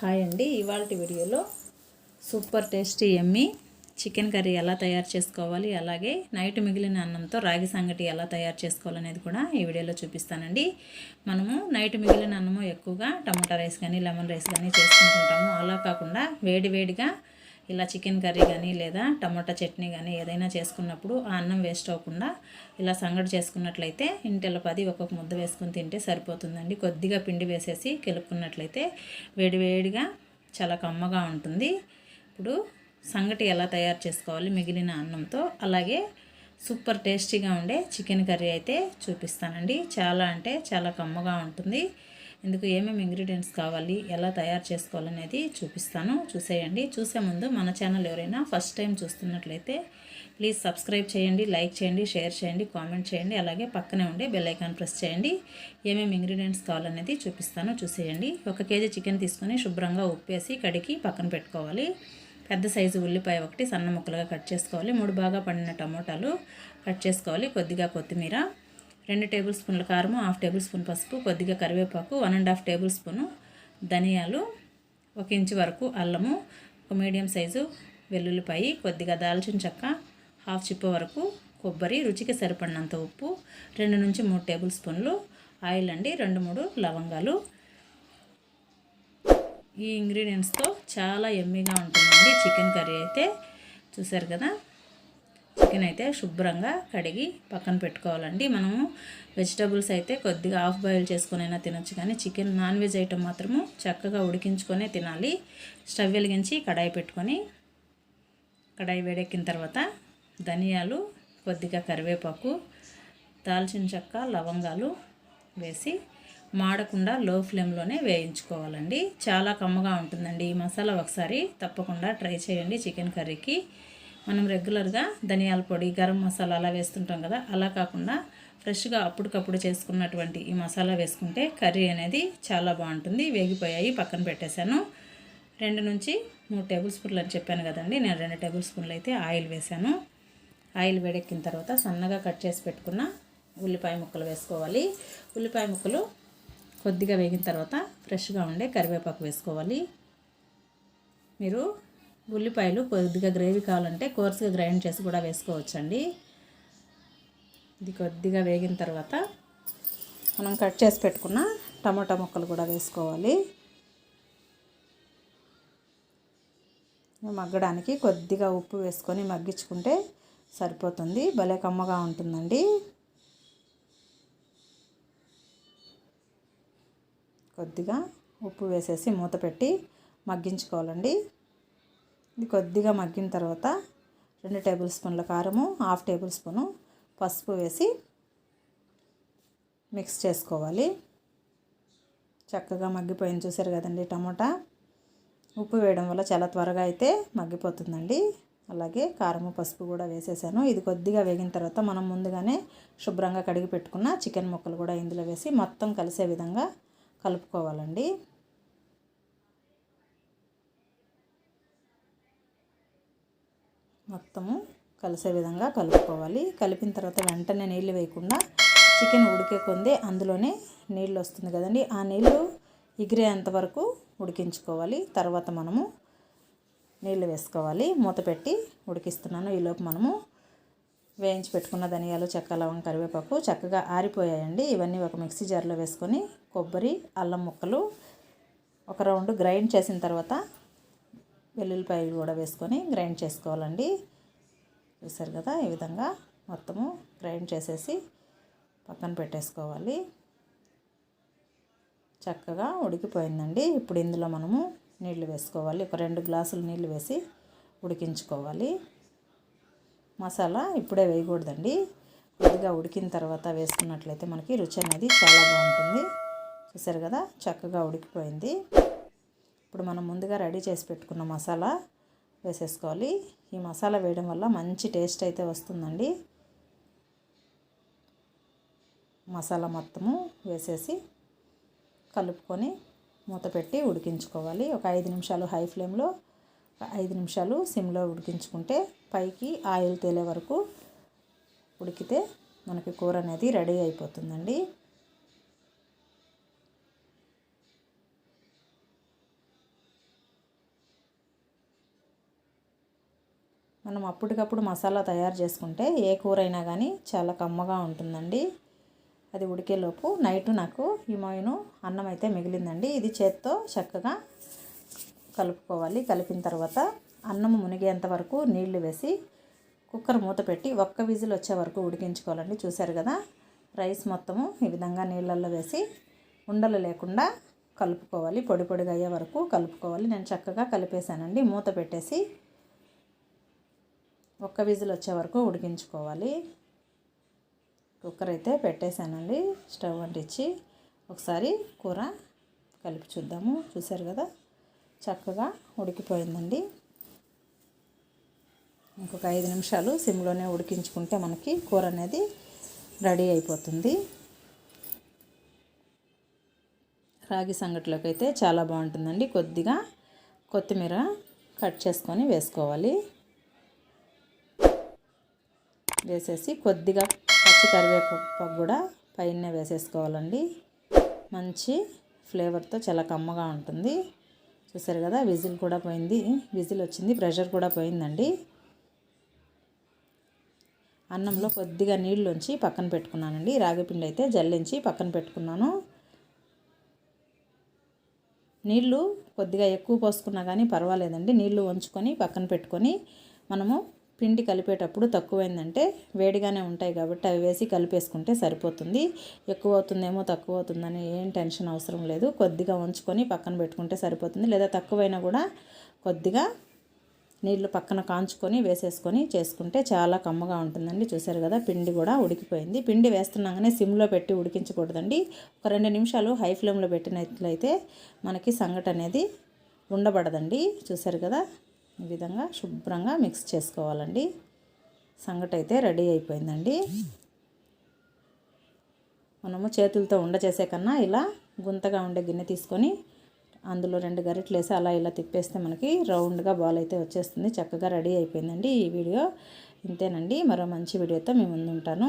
Hi అండి. ఇవాళ వీడియోలో super tasty yummy chicken curry ఎలా తయారు చేసుకోవాలి అలాగే నైట్ మిగిలిన అన్నంతో రాగి సంగటి ఎలా తయారు చేసుకోవాలనేది కూడా ఈ వీడియోలో చూపిస్తానండి. మనము నైట్ మిగిలిన అన్నము ఎక్కువగా టమాటా రైస్ కానీ లెమన్ రైస్ కానీ చేసుకుంటుంటాము. అలా కాకుండా వేడి వేడిగా ఇలా చికెన్ కర్రీ కానీ లేదా టమాటా చట్నీ కానీ ఏదైనా చేసుకున్నప్పుడు ఆ అన్నం వేస్ట్ అవ్వకుండా ఇలా సంగటి చేసుకున్నట్లయితే ఇంటిలో పది ఒక్కొక్క ముద్ద వేసుకుని తింటే సరిపోతుందండి. కొద్దిగా పిండి వేసేసి కెలుపుకున్నట్లయితే వేడివేడిగా చాలా కమ్మగా ఉంటుంది. ఇప్పుడు సంగటి ఎలా తయారు చేసుకోవాలి మిగిలిన అన్నంతో అలాగే సూపర్ టేస్టీగా ఉండే చికెన్ కర్రీ అయితే చూపిస్తానండి. చాలా అంటే చాలా కమ్మగా ఉంటుంది. ఇందుకు ఏమేమి ఇంగ్రీడియంట్స్ కావాలి ఎలా తయారు చేసుకోవాలనేది చూపిస్తాను. చూసేయండి. చూసే ముందు మన ఛానల్ ఎవరైనా ఫస్ట్ టైం చూస్తున్నట్లయితే ప్లీజ్ సబ్స్క్రైబ్ చేయండి లైక్ చేయండి షేర్ చేయండి కామెంట్ చేయండి అలాగే పక్కనే ఉండే బెల్ ఐకాన్ ప్రెస్ చేయండి. ఏమేమి ఇంగ్రీడియంట్స్ కావాలనేది చూపిస్తాను. చూసేయండి. ఒక కేజీ చికెన్ తీసుకొని శుభ్రంగా ఉప్పేసి కడిగి పక్కన పెట్టుకోవాలి. పెద్ద సైజు ఉల్లిపాయ ఒకటి సన్న ముక్కలుగా కట్ చేసుకోవాలి. మూడు బాగా పండిన టమోటాలు కట్ చేసుకోవాలి. కొద్దిగా కొత్తిమీర రెండు టేబుల్ స్పూన్ల కారము హాఫ్ టేబుల్ స్పూన్ పసుపు కొద్దిగా కరివేపాకు one and half tablespoon ధనియాలు ఒక ఇంచు వరకు అల్లము ఒక మీడియం సైజు వెల్లుల్లిపాయి కొద్దిగా దాల్చిన చెక్క హాఫ్ చిప్ప వరకు కొబ్బరి రుచికి సరిపడినంత ఉప్పు రెండు నుంచి మూడు టేబుల్ స్పూన్లు ఆయిల్ అండి రెండు మూడు లవంగాలు. ఈ ఇంగ్రీడియంట్స్తో చాలా ఎమ్మీగా ఉంటుందండి చికెన్ కర్రీ అయితే. చూసారు కదా? చికెన్ అయితే శుభ్రంగా కడిగి పక్కన పెట్టుకోవాలండి. మనము వెజిటబుల్స్ అయితే కొద్దిగా హాఫ్ బాయిల్ చేసుకునైనా తినొచ్చు కానీ చికెన్ నాన్ వెజ్ ఐటమ్ మాత్రము చక్కగా ఉడికించుకొనే తినాలి. స్టవ్ వెలిగించి కడాయి పెట్టుకొని కడాయి వేడెక్కిన తర్వాత ధనియాలు కొద్దిగా కరివేపాకు దాల్చిన చెక్క లవంగాలు వేసి మాడకుండా లో ఫ్లేమ్లోనే వేయించుకోవాలండి. చాలా కమ్మగా ఉంటుందండి ఈ మసాలా ఒకసారి. తప్పకుండా ట్రై చేయండి చికెన్ కర్రీకి. మనం రెగ్యులర్గా ధనియాల పొడి గరం మసాలా అలా వేస్తుంటాం కదా అలా కాకుండా ఫ్రెష్గా అప్పటికప్పుడు చేసుకున్నటువంటి ఈ మసాలా వేసుకుంటే కర్రీ అనేది చాలా బాగుంటుంది వేగిపోయాయి పక్కన పెట్టేశాను. రెండు నుంచి మూడు టేబుల్ స్పూన్లు అని చెప్పాను కదండి నేను రెండు టేబుల్ స్పూన్లు అయితే ఆయిల్ వేశాను. ఆయిల్ వేడెక్కిన తర్వాత సన్నగా కట్ చేసి పెట్టుకున్న ఉల్లిపాయ ముక్కలు వేసుకోవాలి. ఉల్లిపాయ ముక్కలు కొద్దిగా వేగిన తర్వాత ఫ్రెష్గా ఉండే కరివేపాకు వేసుకోవాలి. మీరు ఉల్లిపాయలు కొద్దిగా గ్రేవీ కావాలంటే కోర్సుగా గ్రైండ్ చేసి కూడా వేసుకోవచ్చండి. ఇది కొద్దిగా వేగిన తర్వాత మనం కట్ చేసి పెట్టుకున్న టమాటా ముక్కలు కూడా వేసుకోవాలి. మగ్గడానికి కొద్దిగా ఉప్పు వేసుకొని మగ్గించుకుంటే సరిపోతుంది. భలే కమ్మగా ఉంటుందండి. కొద్దిగా ఉప్పు వేసేసి మూత పెట్టి మగ్గించుకోవాలండి. ఇది కొద్దిగా మగ్గిన తర్వాత రెండు టేబుల్ స్పూన్ల కారము హాఫ్ టేబుల్ స్పూను పసుపు వేసి మిక్స్ చేసుకోవాలి. చక్కగా మగ్గిపోయింది చూసారు కదండి టమోటా. ఉప్పు వేయడం వల్ల చాలా త్వరగా అయితే మగ్గిపోతుందండి. అలాగే కారము పసుపు కూడా వేసేసాను. ఇది కొద్దిగా వేగిన తర్వాత మనం ముందుగానే శుభ్రంగా కడిగి పెట్టుకున్న చికెన్ ముక్కలు కూడా ఇందులో వేసి మొత్తం కలిసే విధంగా కలుపుకోవాలండి. మొత్తము కలిసే విధంగా కలుపుకోవాలి. కలిపిన తర్వాత వెంటనే నీళ్ళు వేయకుండా చికెన్ ఉడికే కొంది అందులోనే నీళ్ళు వస్తుంది కదండి. ఆ నీళ్ళు ఎగిరేంత వరకు ఉడికించుకోవాలి. తర్వాత మనము నీళ్ళు వేసుకోవాలి. మూత పెట్టి ఉడికిస్తున్నాను. ఈలోపు మనము వేయించి పెట్టుకున్న ధనియాలు చెక్క లవం కరివేపాకు చక్కగా ఆరిపోయాయండి. ఇవన్నీ ఒక మిక్సీ జార్లో వేసుకొని కొబ్బరి అల్లం ముక్కలు ఒక రౌండ్ గ్రైండ్ చేసిన తర్వాత వెల్లుల్లిపాయలు కూడా వేసుకొని గ్రైండ్ చేసుకోవాలండి. చూసారు కదా ఈ విధంగా మొత్తము గ్రైండ్ చేసేసి పక్కన పెట్టేసుకోవాలి. చక్కగా ఉడికిపోయిందండి. ఇప్పుడు ఇందులో మనము నీళ్ళు వేసుకోవాలి. ఒక రెండు గ్లాసులు నీళ్ళు వేసి ఉడికించుకోవాలి. మసాలా ఇప్పుడే వేయకూడదండి. కొద్దిగా ఉడికిన తర్వాత వేసుకున్నట్లయితే మనకి రుచి అనేది చాలా బాగుంటుంది. చూసారు కదా చక్కగా ఉడికిపోయింది. ఇప్పుడు మనం ముందుగా రెడీ చేసి పెట్టుకున్న మసాలా వేసేసుకోవాలి. ఈ మసాలా వేయడం వల్ల మంచి టేస్ట్ అయితే వస్తుందండి. మసాలా మొత్తము వేసేసి కలుపుకొని మూత పెట్టి ఉడికించుకోవాలి. ఒక ఐదు నిమిషాలు హై ఫ్లేమ్లో ఐదు నిమిషాలు సిమ్లో ఉడికించుకుంటే పైకి ఆయిల్ తేలే వరకు ఉడికితే మనకి కూర అనేది రెడీ అయిపోతుందండి. మనం అప్పటికప్పుడు మసాలా తయారు చేసుకుంటే ఏ కూర అయినా కానీ చాలా కమ్మగా ఉంటుందండి. అది ఉడికేలోపు నైట్ నాకు ఈ అన్నం అయితే మిగిలిందండి. ఇది చేత్తో చక్కగా కలుపుకోవాలి. కలిపిన తర్వాత అన్నం మునిగేంత వరకు నీళ్ళు వేసి కుక్కర్ మూత పెట్టి ఒక్క విజిల్ వచ్చే వరకు ఉడికించుకోవాలండి. చూశారు కదా? రైస్ మొత్తము ఈ విధంగా నీళ్ళల్లో వేసి ఉండలు లేకుండా కలుపుకోవాలి. పొడి పొడిగా అయ్యే వరకు కలుపుకోవాలి. నేను చక్కగా కలిపేశానండి. మూత పెట్టేసి ఒక్క విజిల్ వచ్చే వరకు ఉడికించుకోవాలి. కుక్కర్ అయితే పెట్టేశానండి. స్టవ్ అంటించి ఒకసారి కూర కలిపి చూద్దాము. చూశారు కదా? చక్కగా ఉడికిపోయిందండి. ఇంకొక ఐదు నిమిషాలు సిమ్లోనే ఉడికించుకుంటే మనకి కూర అనేది రెడీ అయిపోతుంది. రాగి సంగటిలోకి అయితే చాలా బాగుంటుందండి. కొద్దిగా కొత్తిమీర కట్ చేసుకొని వేసుకోవాలి. వేసేసి కొద్దిగా పచ్చి కరివేపాకు కూడా పైన వేసేసుకోవాలండి. మంచి ఫ్లేవర్తో చాలా కమ్మగా ఉంటుంది. చూసారు కదా విజిల్ కూడా పోయింది. విజిల్ వచ్చింది ప్రెషర్ కూడా పోయిందండి. అన్నంలో కొద్దిగా నీళ్ళుంచి పక్కన పెట్టుకున్నానండి. రాగిపిండి అయితే జల్లించి పక్కన పెట్టుకున్నాను. నీళ్ళు కొద్దిగా ఎక్కువ పోసుకున్నా కానీ పర్వాలేదండి. నీళ్ళు వంచుకొని పక్కన పెట్టుకొని మనము పిండి కలిపేటప్పుడు తక్కువైందంటే వేడిగానే ఉంటాయి కాబట్టి అవి వేసి కలిపేసుకుంటే సరిపోతుంది. ఎక్కువ అవుతుందేమో తక్కువ అవుతుందని ఏం టెన్షన్ అవసరం లేదు. కొద్దిగా ఉంచుకొని పక్కన పెట్టుకుంటే సరిపోతుంది. లేదా తక్కువైనా కూడా కొద్దిగా నీళ్ళు పక్కన కాంచుకొని వేసేసుకొని చేసుకుంటే చాలా కమ్మగా ఉంటుందండి. చూసారు కదా పిండి కూడా ఉడికిపోయింది. పిండి వేస్తున్నాగానే సిమ్లో పెట్టి ఉడికించకూడదండి. ఒక రెండు నిమిషాలు హై ఫ్లేమ్లో పెట్టినట్లయితే మనకి సంగటి అనేది ఉండబడదండి. చూసారు కదా ఈ విధంగా శుభ్రంగా మిక్స్ చేసుకోవాలండి. సంగటి అయితే రెడీ అయిపోయిందండి. మనము చేతులతో ఉండ చేసే కన్నా ఇలా గుంతగా ఉండే గిన్నె తీసుకొని అందులో రెండు గరిటలు వేసి అలా ఇలా తిప్పేస్తే మనకి రౌండ్గా బాల్ అయితే వచ్చేస్తుంది. చక్కగా రెడీ అయిపోయిందండి ఈ వీడియో. ఇంతేనండి. మరో మంచి వీడియోతో మేము ముందుంటాను